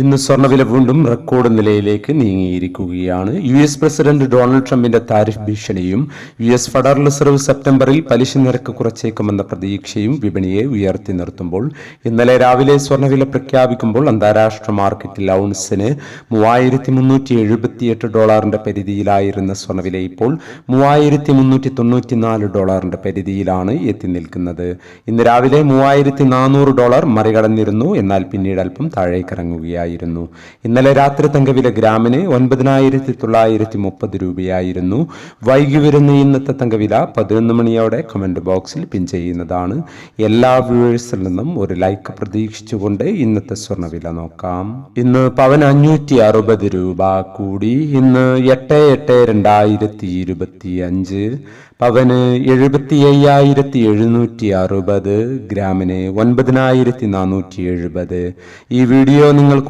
ഇന്ന് സ്വർണവില വീണ്ടും റെക്കോർഡ് നിലയിലേക്ക് നീങ്ങിയിരിക്കുകയാണ്. യു എസ് പ്രസിഡന്റ് ഡൊണാൾഡ് ട്രംപിന്റെ താരിഫ് ഭീഷണിയും യു എസ് ഫെഡറൽ റിസർവ് സെപ്റ്റംബറിൽ പലിശ നിരക്ക് കുറച്ചേക്കുമെന്ന പ്രതീക്ഷയും വിപണിയെ ഉയർത്തി നിർത്തുമ്പോൾ ഇന്നലെ രാവിലെ സ്വർണവില പ്രഖ്യാപിക്കുമ്പോൾ അന്താരാഷ്ട്ര മാർക്കറ്റിൽ ഔൺസിന് മൂവായിരത്തി മുന്നൂറ്റി എഴുപത്തിയെട്ട് ഡോളറിന്റെ പരിധിയിലായിരുന്ന സ്വർണവില ഇപ്പോൾ മൂവായിരത്തി മുന്നൂറ്റി തൊണ്ണൂറ്റിനാല് ഡോളറിന്റെ പരിധിയിലാണ് എത്തി നിൽക്കുന്നത്. ഇന്ന് രാവിലെ മൂവായിരത്തി നാനൂറ് ഡോളർ മറികടന്നിരുന്നു എന്നാൽ പിന്നീട് അല്പം താഴേക്ക് ഇറങ്ങുകയായിരുന്നു ഇന്നലെ രാത്രി തങ്കവില ഗ്രാമിന് ഒൻപതിനായിരത്തി തൊള്ളായിരത്തി മുപ്പത് രൂപയായിരുന്നു. വൈകി വരുന്ന ഇന്നത്തെ തങ്കവില പതിനൊന്ന് മണിയോടെ കമന്റ് ബോക്സിൽ പിൻ ചെയ്യുന്നതാണ്. എല്ലാ വ്യൂവേഴ്സിൽ നിന്നും ഒരു ലൈക്ക് പ്രതീക്ഷിച്ചുകൊണ്ട് ഇന്നത്തെ സ്വർണവില നോക്കാം. ഇന്ന് പവൻ അഞ്ഞൂറ്റി അറുപത് രൂപ കൂടി. ഇന്ന് എട്ട് എട്ട് രണ്ടായിരത്തി ഇരുപത്തി അഞ്ച് പവന് എഴുപത്തി അയ്യായിരത്തി എഴുന്നൂറ്റി അറുപത് ഗ്രാമിന് ഒൻപതിനായിരത്തി നാനൂറ്റി എഴുപത് ഈ വീഡിയോ നിങ്ങൾക്ക്